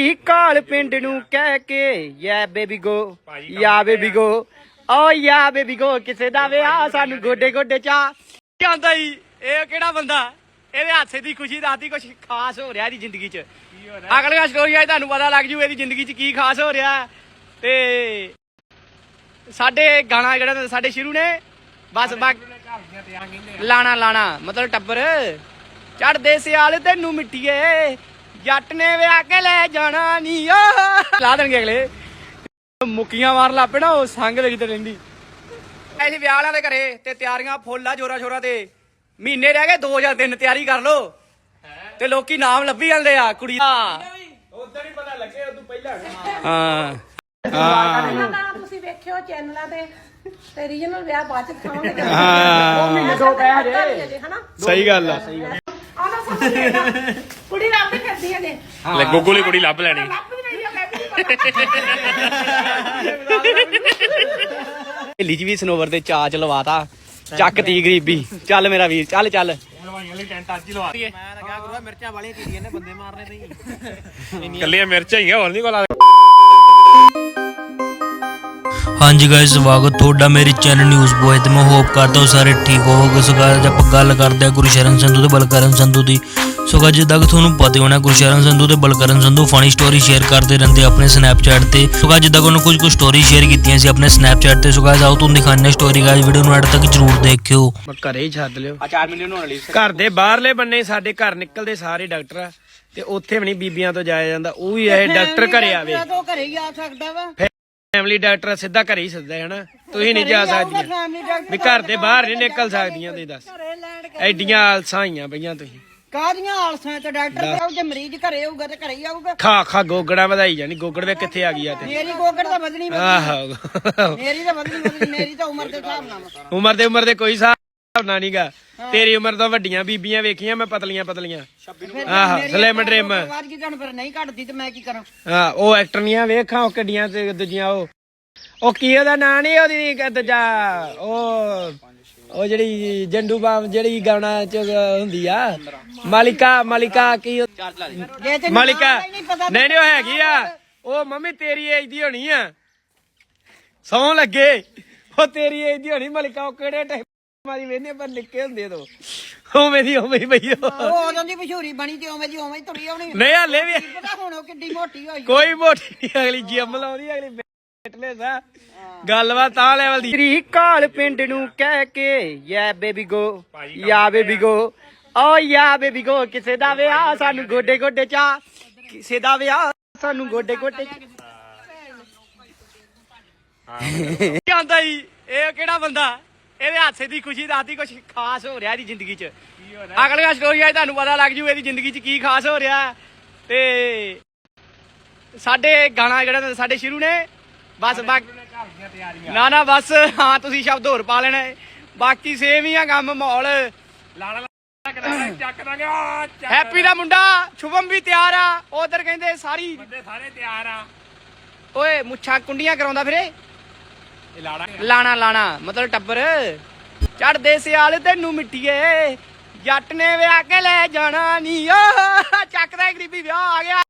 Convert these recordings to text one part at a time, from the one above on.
ਕੀ ਕਾਲ ਪਿੰਡ ਨੂੰ ਕਹਿ ਕੇ ਯਾ ਬੇਬੀ ਗੋ ਯਾ ਬੇਬੀ ਗੋ ਓ ਯਾ ਬੇਬੀ ਗੋ ਕਿਸੇ ਦਾ ਵਿਆਹ ਸਾਨੂੰ ਗੋਡੇ ਗੋਡੇ ਚਾ ਕਹਿੰਦਾ ਹੀ ਇਹ ਕਿਹੜਾ ਬੰਦਾ? ਇਹਦੇ ਹਾਸੇ ਦੀ ਖੁਸ਼ੀ ਦੱਸਦੀ ਕੁਝ ਖਾਸ ਹੋ ਰਿਹਾ ਇਹਦੀ ਜ਼ਿੰਦਗੀ 'ਚ। ਅਗਲੀਆਂ ਸਟੋਰੀਆਂ ਤੁਹਾਨੂੰ ਪਤਾ ਲੱਗ ਜੂ ਇਹਦੀ ਜ਼ਿੰਦਗੀ 'ਚ ਕੀ ਖਾਸ ਹੋ ਰਿਹਾ। ਤੇ ਸਾਡੇ ਗਾਣਾ ਜਿਹੜਾ ਸਾਡੇ ਸ਼ੁਰੂ ਨੇ ਬਸ ਬਾ ਲਾਣਾ ਲਾਣਾ ਮਤਲਬ ਟੱਬਰ। ਚੜਦੇ ਸਿਆਲ ਤੈਨੂੰ ਮਿੱਟੀਏ ਜੱਟ ਨੇ ਵਿਆਹ ਕੇ ਲੈ ਜਾਣਾ ਨੀ ਓ ਲਾ ਦੇਣਗੇ ਅਗਲੇ। ਮੁੱਕੀਆਂ ਮਾਰ ਲਾਪੇ ਨਾ ਉਹ ਸੰਗ ਲਈ ਤੇ ਰਹਿੰਦੀ। ਐਸੀ ਵਿਆਹ ਵਾਲਿਆਂ ਦੇ ਘਰੇ ਤੇ ਤਿਆਰੀਆਂ ਫੁੱਲ ਆ ਜੋਰਾ ਸ਼ੋਰਾ ਤੇ। ਮਹੀਨੇ ਰਹਿ ਗਏ 2003 ਤਿਆਰੀ ਕਰ ਲੋ ਤੇ ਲੋਕੀ ਨਾਮ ਲੱਭੀ ਜਾਂਦੇ ਆ ਕੁੜੀ ਦਾ। ਉਦੋਂ ਹੀ ਪਤਾ ਲੱਗੇ ਉਦੋਂ ਪਹਿਲਾਂ ਹਾਂ। ਹਾਂ। ਤਾਂ ਤੁਸੀਂ ਵੇਖਿਓ ਚੈਨਲਾਂ ਤੇ ਤੇ ਰੀਜਨਲ ਵਿਆਹ ਬਾਅਦ ਚ ਦਿਖਾਵਾਂਗੇ। ਹਾਂ। ਉਹ ਮਹੀਨੇ ਦੋ ਕਹਿ ਰਹੇ। ਹਜੇ, ਹਨਾ? ਸਹੀ ਗੱਲ ਆ। ਨਹੀਂ ਆਉਂਦਾ। ਕੁੜੀ ਲੱਭਦੀ ਜੇ ਲੈ ਗੋਗੂ ਲਈ ਕੁੜੀ ਲੱਭ ਲੈਣੀ। ਲੱਭ ਵੀ ਨਹੀਂ ਆ ਮੈਂ ਵੀ ਢਿੱਲੀ ਸਨੋਵਰ ਦੇ ਚਾ ਚ ਲਵਾਤਾ। ਚੱਕ ਤੀ ਗਰੀਬੀ। ਚੱਲ ਮੇਰਾ ਵੀਰ ਚੱਲ ਚੱਲ। ਹਲਵਾਈਆਂ ਲਈ ਟੈਂਟ ਅੱਜ ਹੀ ਲਵਾ ਦਈਏ। ਮੈਂ ਤਾਂ ਕਿਹਾ ਗੁਰੂ ਮਿਰਚਾਂ ਵਾਲੀਆਂ ਕੀੜੀਆਂ ਨੇ ਬੰਦੇ ਮਾਰਨੇ ਨਹੀਂ। ਕੱਲੀਆਂ ਮਿਰਚਾਂ ਹੀ ਆ ਹੋਰ ਨਹੀਂ ਕੋਲ ਹਾਂਜੀ ਗਾਇਸ ਸਵਾਗਤ ਤੁਹਾਡਾ ਮੇਰੇ ਚੈਨਲ ਨਿਊਜ਼ ਬੋਏ ਤੇ ਮੈਂ ਹੋਪ ਕਰਦਾ ਹਾਂ ਸਾਰੇ ਠੀਕ ਹੋਵੋਗੇ। ਸੋ ਅੱਜ ਆਪਾਂ ਗੱਲ ਕਰਦੇ ਹਾਂ ਗੁਰਸ਼ਰਨ ਸੰਧੂ ਤੇ ਬਲਕਰਨ ਸੰਧੂ ਦੀ। ਸੋ guys, ਜਿੱਦਾਂ ਕਿ ਤੁਹਾਨੂੰ ਪਤਾ ਹੀ ਹੋਣਾ ਗੁਰਸ਼ਰਨ ਸੰਧੂ ਤੇ Balkaran Sandhu funny story share ਕਰਦੇ ਰਹਿੰਦੇ ਆਪਣੇ ਸਨੈਪਚੈਟ ਤੇ। ਸੋ guys, ਜਿੱਦਾਂ ਕਿ ਉਹਨਾਂ ਕੁਝ ਕੁ ਸਟੋਰੀ ਸ਼ੇਅਰ ਕੀਤੀਆਂ ਸੀ ਆਪਣੇ ਸਨੈਪਚੈਟ ਤੇ। ਸੋ guys, ਆਓ ਤੁਹਾਨੂੰ ਹਾਂ ਸਟੋਰੀ ਗਾਇਸ ਵੀਡੀਓ ਨੂੰ ਐਡ ਤੱਕ ਜਰੂਰ ਦੇਖਿਓ। ਮੈਂ ਘਰੇ ਹੀ ਛੱਡ ਲਿਓ। ਆ 4 ਮਿਲੀਅਨ ਹੋਣ ਵਾਲੀ ਘਰ ਦੇ ਬਾਹਰਲੇ ਬੰਨੇ ਸਾਡੇ ਘਰ ਨਿਕਲਦੇ ਸਾਰੇ ਡਾਕਟਰ ਆ। ਤੇ ਉੱਥੇ ਵੀ ਨਹੀਂ ਬੀਬੀਆਂ ਤੋਂ ਜਾਇਆ ਜਾਂਦਾ ਉਹ ਵੀ ਇਹ ਡਾਕਟਰ ਘਰੇ ਆਵੇ। ਤੋਂ ਘਰੇ ਹੀ ਆ ਸਕਦਾ ਵਾ। ਫੈਮਿਲੀ ਡਾਕਟਰ ਸਿੱਧਾ ਘਰੇ ਹੀ ਸੱਦਾ ਹੈ ਹਨਾ ਤੁਸੀਂ ਨਹੀਂ ਜਾ ਸਕਦੀਆਂ। ਵੀ ਘਰ ਦੇ ਬਾਹਰ ਨਹੀਂ ਨਿਕਲ ਸਕਦੀਆਂ ਤੁਸੀਂ ਦੱਸ। ਐਡੀਆਂ ਆਲਸਾਂ ਆਈਆਂ ਪਈਆਂ ਤੁਸੀਂ। ਕਾਹਦੀਆਂ ਆਲਸਾਂ ਤੇ ਡਾਕਟਰ ਆਉ ਜੇ ਮਰੀਜ਼ ਘਰੇ ਆਊਗਾ ਤੇ ਘਰੇ ਹੀ ਆਊਗਾ। ਖਾ ਖਾ ਗੋਗੜਾ ਵਧਾਈ ਜਾਣੀ ਗੋਗੜ ਵੇ ਕਿੱਥੇ ਆ ਗਈ ਆ ਤੇ। ਮੇਰੀ ਗੋਗੜ ਤਾਂ ਵਧਣੀ ਵਧਣੀ ਆਹੋ। ਮੇਰੀ ਤਾਂ ਵਧਣੀ ਵਧਣੀ ਮੇਰੀ ਤਾਂ ਉਮਰ ਦੇ ਹਿਸਾਬ ਨਾਲ ਵਾ। ਉਮਰ ਦੇ ਉਮਰ ਦੇ ਕੋਈ ਹਿਸਾਬ ਨਾ ਨੀਗਾ। ਤੇਰੀ ਉਮਰ ਤੋਂ ਵੱਡੀਆਂ ਬੀਬੀਆਂ ਵੇਖੀਆਂ ਮੈਂ ਪਤਲੀਆਂ ਪਤਲੀਆਂ। ਫਿਰ ਆਹ ਮੇਰੀ ਸਲਿਮ ਡ੍ਰਿਮ ਕੀ ਕਰਨ ਫਿਰ ਨਹੀਂ ਘਟਦੀ ਤੇ ਮੈਂ ਕੀ ਕਰਾਂ? ਹਾਂ ਉਹ ਐਕਟਰਨੀਆਂ ਵੇਖਾਂ ਉਹ ਕਿੱਡੀਆਂ ਤੇ ਦੂਜੀਆਂ ਉਹ। ਉਹ ਕੀ ਉਹਦਾ ਨਾਂ ਨਹੀਂ ਉਹਦੀ ਦੂਜਾ ਉਹ ਉਹ ਜਿਹੜੀ ਜੰਡੂ ਬਾਮ ਜਿਹੜੀ ਗਾਣਾ ਚ ਹੁੰਦੀ ਆ। ਮਾਲਿਕਾ ਮਾਲਿਕਾ ਕੀ ਮਾਲਿਕਾ। ਨਹੀਂ ਨਹੀਂ ਉਹ ਹੈਗੀ ਆ। ਉਹ ਮੰਮੀ ਤੇਰੀ ਏਜ ਦੀ ਹੋਣੀ ਆ। ਸੌਂ ਲੱਗੇ। ਉਹ ਤੇਰੀ ਏਜ ਦੀ ਹੋਣੀ ਮਲਿਕਾ ਉਹ ਕਿਹੜੇ ਟਾਈਮ ਮਾਰੀ ਵੇਨੇ ਪਰ ਨਿੱਕੇ ਹੁੰਦੇ ਤੋਂ। ਉਵੇਂ ਦੀ ਉਵੇਂ ਹੀ ਪਈ ਉਹ। ਉਦੋਂ ਦੀ ਮਸ਼ਹੂਰੀ ਬਣੀ ਤੇ ਉਵੇਂ ਦੀ ਉਵੇਂ ਹੀ ਤੁਰੀ ਆਉਣੀ। ਨਹੀਂ ਹਾਲੇ ਵੀ ਕੀ ਪਤਾ ਹੁਣ ਉਹ ਕਿੱਡੀ ਮੋਟੀ ਹੋਈ। ਕੋਈ ਮੋਟੀ ਨਹੀਂ ਅਗਲੀ ਜਿਮ ਲਾਉਂਦੀ ਅਗਲੀ ਗੱਲਬਾਤ ਆ ਲੈਵਲ ਦੀ। ਤੇਰੀ ਕਾਲ ਪਿੰਡ ਨੂੰ ਕਹਿ ਕੇ ਯਾ ਬੇਬੀ ਗੋ ਯਾ ਬੇਬੀ ਗੋ ਓ ਯਾ ਬੇਬੀ ਗੋ ਕਿਸੇ ਦਾ ਵਿਆਹ ਸਾਨੂੰ ਗੋਡੇ ਗੋਡੇ ਚਾ ਕਿਸੇ ਦਾ ਵਿਆਹ ਸਾਨੂੰ ਗੋਡੇ ਗੋਡੇ ਚ ਕਹਿੰਦਾ ਹੀ। ਇਹ ਕਿਹੜਾ ਬੰਦਾ? ਇਹਦੇ ਹਾਸੇ ਦੀ ਖੁਸ਼ੀ ਦੱਸਦੀ ਕੁਝ ਖਾਸ ਹੋ ਰਿਹਾ ਇਹਦੀ ਜ਼ਿੰਦਗੀ 'ਚ। ਅਗਲੀਆਂ ਸਟੋਰੀਆਂ ਤੁਹਾਨੂੰ ਪਤਾ ਲੱਗ ਜੂ ਇਹਦੀ ਜ਼ਿੰਦਗੀ 'ਚ ਕੀ ਖਾਸ ਹੋ ਰਿਹਾ। ਤੇ ਸਾਡੇ ਗਾਣਾ ਜਿਹੜਾ ਸਾਡੇ ਸ਼ੁਰੂ ਨੇ ਬਸ ਬਾ- ਨਾ ਨਾ ਬਸ ਹਾਂ ਤੁਸੀਂ ਸ਼ਬਦ ਹੋਰ ਪਾ ਲੈਣਾ ਹੈ। ਬਾਕੀ ਸੇਮ ਹੀ ਆ ਕੰਮ ਮਾਹੌਲ। ਚੱਕ ਦਾਂਗੇ ਆ ਹੈਪੀ ਦਾ ਮੁੰਡਾ ਸ਼ੁਭਮ ਵੀ ਤਿਆਰ ਆ। ਉਧਰ ਕਹਿੰਦੇ ਸਾਰੀ ਬੰਦੇ ਸਾਰੇ ਤਿਆਰ ਆ। ਓਏ ਮੁੱਛਾਂ ਕੁੰਡੀਆਂ ਕਰਾਉਂਦਾ ਫਿਰੇ। ਇਹ ਲਾੜਾ ਲਾਣਾ ਲਾਣਾ ਮਤਲਬ ਟੱਬਰ। ਚੜਦੇ ਸਿਆਲ ਤੈਨੂੰ ਮਿੱਟੀਏ। ਜੱਟ ਨੇ ਵਿਆਹ ਕੇ ਲੈ ਜਾਣਾ ਨੀ। ਓ ਚੱਕਦਾ ਈ ਗਰੀਬੀ ਵਿਆਹ ਆ ਗਿਆ।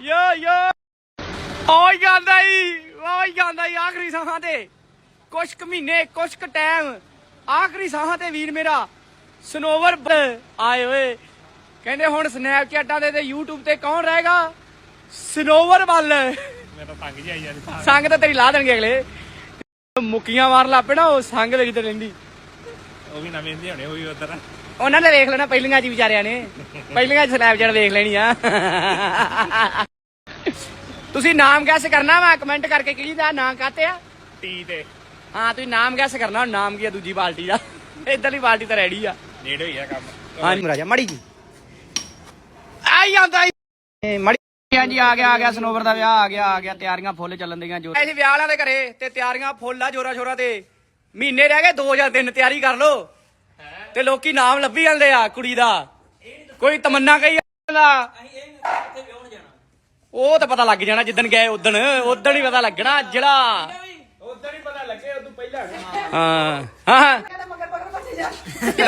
ਯੋ ਯੋ। ਓਏ ਜਾਂਦਾ ਈ ਓਏ ਜਾਂਦਾ ਈ ਆਖਰੀ ਸਾਹਾਂ ਤੇ। ਕੁਛ ਕੁ ਮਹੀਨੇ ਕੁਛ ਕੁ ਟਾਈਮ ਆਖਰੀ ਸਾਹਾਂ ਤੇ ਵੀਰ ਮੇਰਾ ਸਨੋਵਰ ਆਏ ਓਏ ਕਹਿੰਦੇ ਹੁਣ ਸਨੈਪਚੈਟਾਂ ਦੇ ਤੇ YouTube ਤੇ ਕੌਣ ਰਹੇਗਾ? ਸਨੋਵਰ ਵੱਲ। ਮੈਂ ਤਾਂ ਤੰਗ ਜਾਈ ਯਾਰ। ਸੰਗ ਤਾਂ ਤੇਰੀ ਲਾ ਦੇਣਗੇ ਅਗਲੇ। ਮੁੱਕੀਆਂ ਮਾਰ ਲਾਪੇ ਨਾ ਉਹ ਸੰਗ ਲਈ ਤੇ ਰਹਿੰਦੀ। ਉਹ ਵੀ ਨਵੇਂ ਦੇ ਹੋਣੇ ਉਹ ਵੀ ਉਧਰ। ਉਹਨਾਂ ਨੇ ਵੇਖ ਲੈਣਾ ਪਹਿਲੀਆਂ ਜੀ ਵਿਚਾਰਿਆਂ ਨੇ। ਪਹਿਲੀਆਂ ਸਨੈਪਚੈਟ ਵੇਖ ਲੈਣੀ ਆ। ਤੁਸੀਂ ਨਾਮ ਗੈਸ ਕਰਨਾ ਵਾ ਕਮੈਂਟ ਕਰਕੇ ਕਿਹੜੀ ਦਾ ਨਾਮ ਕਾਤੇ ਆ? ਟੀ ਤੇ। ਹਾਂ ਤੁਸੀਂ ਨਾਮ ਗੈਸ ਕਰਨਾ ਹੁਣ ਨਾਮ ਕੀ ਆ ਦੂਜੀ ਬਾਲਟੀ ਦਾ? ਇਧਰਲੀ ਬਾਲਟੀ ਤਾਂ ਰੈਡੀ ਆ। ਨੇੜੇ ਹੀ ਆ ਕੰਮ। ਹਾਂਜੀ। ਮਰਾਜਾ ਮੜੀ ਜੀ। ਆਈ ਜਾਂਦਾ ਈ। ਮੜੀ ਹਾਂਜੀ ਆ ਗਿਆ ਆ ਗਿਆ ਸਨੋਵਰ ਦਾ ਵਿਆਹ ਆ ਗਿਆ ਆ ਗਿਆ ਤਿਆਰੀਆਂ ਫੁੱਲ ਚੱਲਣ ਦੀਆਂ ਜੋ ਅਸੀਂ ਵਿਆਹ ਵਾਲਿਆਂ ਦੇ ਘਰੇ ਤੇ ਤਿਆਰੀਆਂ ਫੁੱਲ ਆ ਜੋਰਾ ਸ਼ੋਰਾ ਤੇ। ਮਹੀਨੇ ਰਹਿ ਗਏ 2003 ਤਿਆਰੀ ਕਰ ਲੋ ਤੇ ਲੋਕੀ ਨਾਮ ਲੱਭੀ ਜਾਂਦੇ ਆ ਕੁੜੀ ਦਾ। ਕੋਈ ਤਮੰਨਾ ਕਹੀ ਜਾਂਦਾ। ਉਹ ਤਾਂ ਪਤਾ ਲੱਗ ਜਾਣਾ ਜਿੱਦਣ ਗਏ ਉਦਣ। ਉਦਣ ਹੀ ਪਤਾ ਲੱਗਣਾ ਜਿਹੜਾ ਉਦਣ ਹੀ ਪਤਾ ਲੱਗੇ ਉਦੋਂ ਪਹਿਲਾਂ ਹਾਂ। ਹਾਂ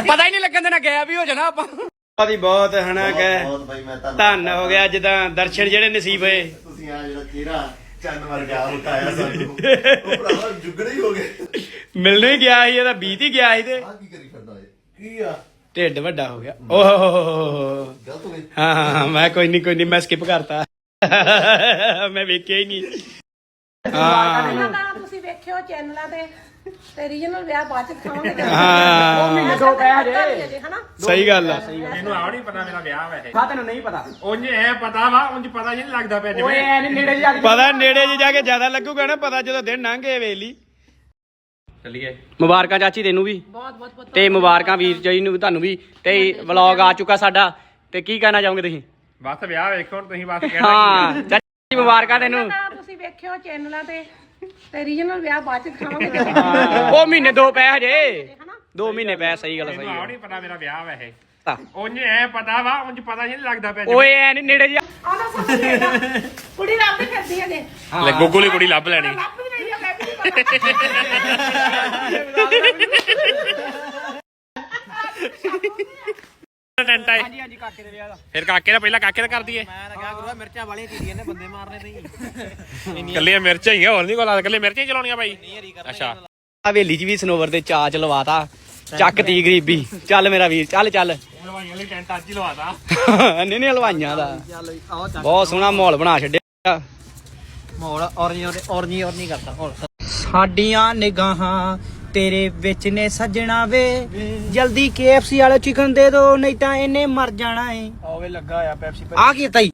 ਪਤਾ ਹੀ ਨਹੀਂ ਲੱਗਣ ਦੇਣਾ ਗਿਆ ਵੀ ਹੋ ਜਾਣਾ ਆਪਾਂ। ਬਹੁਤ ਬਹੁਤ ਹਨਾ ਕਿ ਬਹੁਤ ਬਾਈ ਮੈਂ ਤੁਹਾਨੂੰ ਧੰਨ ਹੋ ਗਿਆ ਜਿੱਦਾਂ ਦਰਸ਼ਨ ਜਿਹੜੇ ਨਸੀਬ ਹੋਏ। ਤੁਸੀਂ ਆ ਜਿਹੜਾ ਚਿਹਰਾ ਚੰਨ ਵਰਗਾ ਉਠਾਇਆ ਸਾਨੂੰ। ਉਹ ਭਰਾਵਾ ਜੁਗੜੇ ਹੀ ਹੋ ਗਏ। ਮਿਲਣੇ ਗਿਆ ਸੀ ਇਹਦਾ ਬੀਤ ਹੀ ਗਿਆ ਸੀ ਤੇ। ਆ ਕੀ ਕਰੀ ਫਿਰਦਾ ਏ ਕੀ ਆ? ਢਿੱਡ ਵੱਡਾ ਹੋ ਗਿਆ। ਓਹ ਗਲਤ ਹੋ ਗਈ ਹਾਂ ਹਾਂ, ਹਾਂ ਮੈਂ ਕੋਈ ਨਹੀਂ ਕੋਈ ਨਹੀਂ ਮੈਂ ਸਕਿਪ ਕਰਤਾ। ਮੈਂ ਵੇਖਿਆ ਹੀ ਨਹੀਂ। ਹਾਂ। ਨਾ ਤੁਸੀਂ ਵੇਖਿਓ ਚੈਨਲਾਂ ਤੇ। ਤੇ ਰੀਜਨਲ ਵਿਆਹ ਬਾਅਦ ਚ ਦਿਖਾਵਾਂਗੇ ਹਾਂ। ਉਹ ਮੈਨੂੰ ਦੋ ਕਹਿ ਹਜੇ ਹਨਾ? ਸਹੀ ਗੱਲ ਆ। ਮੈਨੂੰ ਆਉ ਨਹੀਂ ਪਤਾ ਮੇਰਾ ਵਿਆਹ ਵੈਸੇ। ਹਾਂ ਤੈਨੂੰ ਨਹੀਂ ਪਤਾ। ਉਂਝ ਐ ਪਤਾ ਵਾ ਉਂਝ ਪਤਾ ਨਹੀਂ ਲੱਗਦਾ ਪਿਆ ਜਿਵੇਂ। ਐ ਨਹੀਂ ਨੇੜੇ ਜਾ ਕੇ ਪਤਾ ਨੇੜੇ ਜੇ ਜਾ ਕੇ ਜ਼ਿਆਦਾ ਲੱਗੂਗਾ ਨਾ ਪਤਾ ਜਦੋਂ ਦਿਨ ਲੰਘ ਵੇਲੀ। ਚੱਲੀਏ। ਮੁਬਾਰਕਾਂ ਚਾਚੀ ਤੈਨੂੰ ਵੀ। ਬਹੁਤ ਬਹੁਤ ਬਹੁਤ ਤੇ ਮੁਬਾਰਕਾਂ ਵੀਰ ਜੀ ਨੂੰ ਵੀ ਤੁਹਾਨੂੰ ਵੀ। ਤੇ ਵਲੌਗ ਆ ਚੁੱਕਾ ਸਾਡਾ। ਤੇ ਕੀ ਕਹਿਣਾ ਚਾਹੋਗੇ ਤੁਸੀਂ? ਬਸ ਵਿਆਹ ਵੇਖੋ ਹੁਣ ਤੁਸੀਂ ਬਸ ਕਹਿਣਾ ਹਾਂ ਚਾਚੀ ਮੁਬਾਰਕਾਂ ਤੈਨੂੰ। ਨਾ ਤੁਸੀਂ ਵੇਖਿਓ ਚੈਨਲਾਂ ਤੇ ਤੇ ਰੀਜਨਲ ਵਿਆਹ ਬਾਅਦ ਚ ਦਿਖਾਵਾਂਗੇ ਉਹ ਮਹੀਨੇ ਦੋ ਪਏ ਹਜੇ। ਦੋ ਮਹੀਨੇ ਪਏ ਸਹੀ ਗੱਲ ਮੈਨੂੰ ਸਹੀ ਆਉ ਗੱਲ ਨਹੀਂ ਪਤਾ ਮੇਰਾ ਵਿਆਹ ਵੈਸੇ ਤਾਂ। ਉਂਝ ਐ ਪਤਾ ਵਾ ਉਂਝ ਪਤਾ ਨਹੀਂ ਲੱਗਦਾ ਪਿਆ ਓਏ ਐ ਨੀ ਨੇੜੇ ਜਾ ਆਉਂਦਾ ਕੁੜੀ ਰੱਬ ਹੀ ਫਿਰਦੀ ਹੈ ਜੇ। ਲੈ ਗੁੱਗੂ ਲਈ ਕੁੜੀ ਲੱਭ ਲੈਣੀ। ਲੱਭ ਵੀ ਰਹੀ ਹੈ ਮੈਂ ਵੀ ਨਹੀਂ ਪਤਾ। ਟੈਂਟ ਆਏ ਹਾਂਜੀ ਹਾਂਜੀ ਕਾਕੇ ਦੇ ਵਿਆਹ ਦਾ ਫਿਰ ਕਾਕੇ ਦਾ ਪਹਿਲਾਂ ਕਾਕੇ ਦਾ ਕਰ ਦਈਏ ਮੈਂ ਤਾਂ ਕਿਹਾ ਗੁਰੂਆ ਮਿਰਚਾਂ ਵਾਲੀਆਂ ਕੀੜੀਆਂ ਨੇ ਬੰਦੇ ਮਾਰਨੇ ਨਹੀਂ ਕੱਲੀਆਂ ਮਿਰਚਾਂ ਹੀ ਆ ਹੋਰ ਨਹੀਂ ਕੋਲ ਕੱਲੇ ਮਿਰਚਾਂ ਹੀ ਚਲਾਉਣੀਆਂ ਬਾਈ ਅੱਛਾ ਹਵੇਲੀ 'ਚ ਵੀ ਸਨੋਵਰ ਦੇ ਚਾਅ ਚ ਲਵਾਤਾ ਚੱਕ ਤੀ ਗਰੀਬੀ ਚੱਲ ਮੇਰਾ ਵੀਰ ਚੱਲ ਚੱਲ ਹਲਵਾਈਆਂ ਲਈ ਟੈਂਟ ਅੱਜ ਹੀ ਲਵਾਤਾ ਨਹੀਂ ਨਹੀਂ ਹਲਵਾਈਆਂ ਦਾ ਬਹੁਤ ਸੋਹਣਾ ਮਾਹੌਲ ਬਣਾ ਛੱਡਿਆ ਮੋੜ ਔਰਨੀ ਔਰਨੀ ਔਰਨੀ ਕਰਦਾ ਹੋਰ ਸਾਡੀਆਂ ਨਿਗਾਹਾਂ ਤੇਰੇ ਵਿੱਚ ਨੇ ਸੱਜਣਾ ਵੇ। ਜਲਦੀ KFC ਵਾਲੇ ਚਿਕਨ ਦੇ ਦੋ ਨਹੀਂ ਤਾਂ ਇਹਨੇ ਮਰ ਜਾਣਾ ਏ। ਆਵੇ ਲੱਗਾ ਆ ਪੈਪਸੀ ਆ ਕੀ ਤਾਈ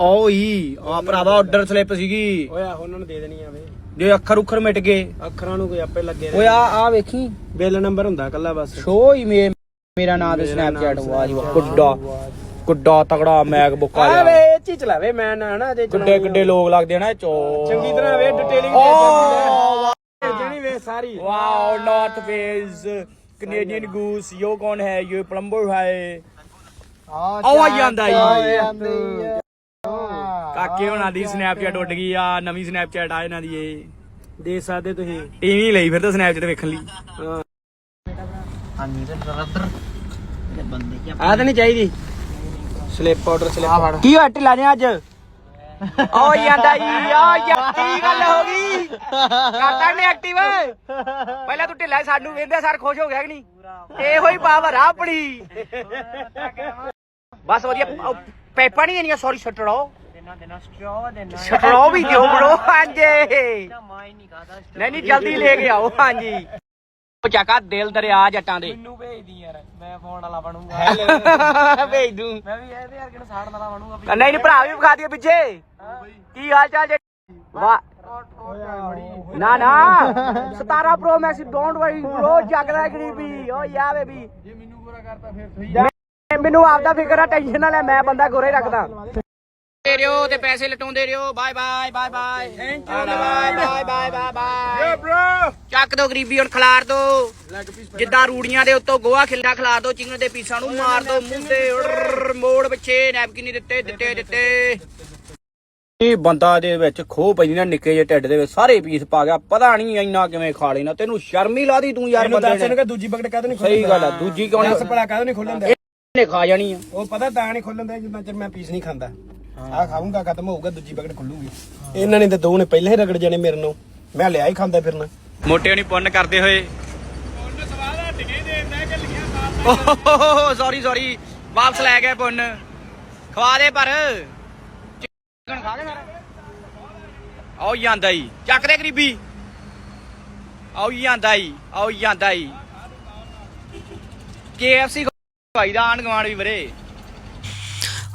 ਓਈ ਆ ਭਰਾਵਾ ਆਰਡਰ ਸਲਿੱਪ ਸੀਗੀ। ਓਏ ਉਹਨਾਂ ਨੂੰ ਦੇ ਦੇਣੀ ਆ ਵੇ। ਜੇ ਅੱਖਰ ਉੱਖਰ ਮਿਟ ਗਏ। ਅੱਖਰਾਂ ਨੂੰ ਕੋਈ ਆਪੇ ਲੱਗੇ ਓਏ ਆ ਆ ਵੇਖੀ। ਬਿੱਲ ਨੰਬਰ ਹੁੰਦਾ ਕੱਲਾ ਬਸ। ਸ਼ੋ ਹੀ ਮੇ ਮੇਰਾ ਨਾਮ ਤੇ ਸਨੈਪਚੈਟ ਵਾਹ ਜੀ ਕੁੱਡਾ ਕੁੱਡਾ ਤਗੜਾ ਮੈਕਬੁੱਕ ਆ ਆ ਜਾ ਵੇ ਇਹ ਚੀ ਚਲਾ ਵੇ ਮੈਂ ਨਾ ਨਾ ਜੇ ਕਿੱਡੇ ਕਿੱਡੇ ਲੋਕ ਲੱਗਦੇ ਨਾ ਚੋ। ਚੰਗੀ ਤਰ੍ਹਾਂ ਵੇ ਡਿਟੇਲਿੰਗ ਓ ਵੇ ਸਾਰੀ। Wow North Face Canadian Goose yo ਕੌਣ ਹੈ? ਯੋ ਪਲੰਬਰ ਹੈ। ਆ ਜਾਂਦਾ ਜੀ। ਕਾਕੇ ਹੋਣਾ ਦੀ ਸਨੈਪਚੈਟ ਉੱਡ ਗਈ ਆ ਨਵੀਂ ਸਨੈਪਚੈਟ ਆ ਇਹਨਾਂ ਦੀ ਇਹ। ਦੇ ਸਕਦੇ ਤੁਸੀਂ। ਟੀਵੀ ਲਈ ਫਿਰ ਤਾਂ ਸਨੈਪਚੈਟ ਵੇਖਣ ਲਈ। ਹਾਂਜੀ ਤੇ ਬਰਦਰ ਇਹ ਬੰਦੇ ਕੀ ਆ? ਤਾਂ ਨਹੀਂ ਚਾਹੀਦੀ। ਸਲਿੱਪ ਆਰਡਰ ਸਲਿੱਪ ਕੀ ਹੋਇਆ ਢਿੱਲਾ ਨੇ ਅੱਜ? ਓ ਜਾਂਦਾ ਜੀ ਆ ਯਾਰ ਕੀ ਗੱਲ ਹੋ ਗਈ? ਕਰਦਾ ਨੇ ਐਕਟਿਵ ਪਹਿਲਾਂ ਤੂੰ ਢਿੱਲਾ ਸਾਨੂੰ ਵੇਂਦੇ ਸਾਰ ਖੁਸ਼ ਹੋ ਗਿਆ ਕਿ ਨਹੀਂ? ਇਹੋ ਹੀ ਪਾਵਰ ਆ ਆਪਣੀ। ਬਸ ਵਧੀਆ ਪੈਪਾ ਨਹੀਂ ਦੇਣੀਆਂ ਸੌਰੀ ਛੱਟੜੋ ਦੇਣਾ ਦੇਣਾ ਸਟ੍ਰੋ ਦੇਣਾ ਛੱਟੜੋ ਵੀ ਦਿਓ ਬੜੋ ਹਾਂਜੀ ਨਹੀਂ ਜਲਦੀ ਲੈ ਕੇ ਆਓ ਹਾਂਜੀ। ਉਹ ਚੱਕਾ ਦਿਲ ਦਰਿਆ ਜੱਟਾਂ ਦੇ। ਮੈਨੂੰ ਭੇਜਦੀ ਯਾਰ ਮੈਂ ਫੋਨ ਵਾਲਾ ਬਣੂੰਗਾ। ਭੇਜ ਦੂੰ। ਮੈਂ ਵੀ ਇਹਦੇ ਯਾਰ ਕਿਹਨੂੰ ਸਾੜਨ ਵਾਲਾ ਬਣੂੰਗਾ ਵੀ ਨਹੀਂ ਨਹੀਂ ਭਰਾ ਵੀ ਵਿਖਾ ਦਿਓ ਪਿੱਛੇ। ਕੀ ਹਾਲ ਚਾਲ ਜੇ? ਵਾਹ ਨਾ ਨਾ। 17 pro max don't worry bro ਜਗਦਾ ਗਰੀਬੀ। ਓ ਯਾ ਬੇਬੀ। ਜੇ ਮੈਨੂੰ ਗੋਰਾ ਕਰਤਾ ਫਿਰ ਸਹੀ ਮੈਨੂੰ ਆਪਦਾ ਫਿਕਰ ਆ ਟੈਨਸ਼ਨ ਨਾ ਲੈ ਮੈਂ ਬੰਦਾ ਗੋਰਾ ਹੀ ਰੱਖਦਾ। ਦੇ ਰਿਓ ਤੇ ਪੈਸੇ ਲਟਾਉਂਦੇ ਰਿਓ। Bye bye bye bye. Thank you bye bye bye bye. Bye bro ਚੱਕ ਦੋ ਗਰੀਬੀ ਹੁਣ ਖਿਲਾਰ ਦੋ। ਜਿੱਦਾਂ ਰੂੜੀਆਂ ਦੇ ਉੱਤੋਂ ਗੋਹਾ ਖਿਲਦਾ ਖਿਲਾਰ ਦੋ ਚਿੰਗੜ ਦੇ ਪੀਸਾਂ ਨੂੰ ਮਾਰ ਦੋ ਮੂੰਹ ਤੇ ਮੋੜ ਪਿੱਛੇ ਨੈਪਕਿਨ ਨਹੀਂ ਦਿੱਤੇ ਦਿੱਤੇ ਦਿੱਤੇ। ਇਹ ਬੰਦਾ ਦੇ ਵਿੱਚ ਖੋਹ ਪੈਂਦੀ ਨਾ ਨਿੱਕੇ ਜਿਹੇ ਢਿੱਡ ਦੇ ਵਿੱਚ ਸਾਰੇ ਪੀਸ ਪਾ ਗਿਆ ਪਤਾ ਨਹੀਂ ਇੰਨਾ ਕਿਵੇਂ ਖਾ ਲੈਣਾ ਤੈਨੂੰ ਸ਼ਰਮ ਹੀ ਲਾਦੀ ਤੂੰ ਯਾਰ ਬੰਦੇ ਨੇ। ਕਿ ਦੂਜੀ ਬਕਟ ਕਾਹਦੋਂ ਨਹੀਂ ਸਹੀ ਗੱਲ ਆ ਦੂਜੀ ਕਿਉਂ ਨਹੀਂ ਭਲਾ ਕਾਹਦੋਂ ਨਹੀਂ ਖੋਲਣ ਦਾ ਇਹਨੇ ਖਾ ਜਾਣੀ ਆ। ਉਹ ਪਤਾ ਤਾਂ ਨਹੀਂ ਖੋਲਣ ਦਾ ਜਿੰਨਾ ਚਿਰ ਮੈਂ ਪੀਸ ਨਹੀਂ ਖਾਂਦਾ। ਆਹ ਖਾਊਂਗਾ ਖਤਮ ਹੋਊਗਾ ਦੂਜੀ ਬਕਟ ਖੁੱਲੂਗੀ। ਇਹਨਾਂ ਨੇ ਤੇ ਦੋ ਨੇ ਪਹਿਲਾਂ ਹੀ ਰਗੜ ਜਾਣੇ ਮੇਰੇ ਨੂੰ। ਮੈਂ ਲਿਆ ਹੀ ਖਾਂਦਾ ਫਿਰਨਾ। ਮੋਟੇ ਨਹੀਂ ਪੁੰਨ ਕਰਦੇ ਹੋਏ। ਓਹ ਸੌਰੀ ਸੌਰੀ ਵਾਪਸ ਲੈ ਗਏ ਪੁੰਨ। ਖਵਾ ਦੇ ਪਰ। ਚਿਕਨ ਖਾ ਗਏ ਸਾਰਾ। ਆਓ ਜਾਂਦਾ ਈ ਚੱਕ ਦੇ ਗਰੀਬੀ। ਆਓ ਜਾਂਦਾ ਈ ਆਓ ਜਾਂਦਾ ਈ KFC ਖਵਾਈ ਦਾ ਆਣ ਗਵਾਣ ਵੀ ਵੀਰੇ।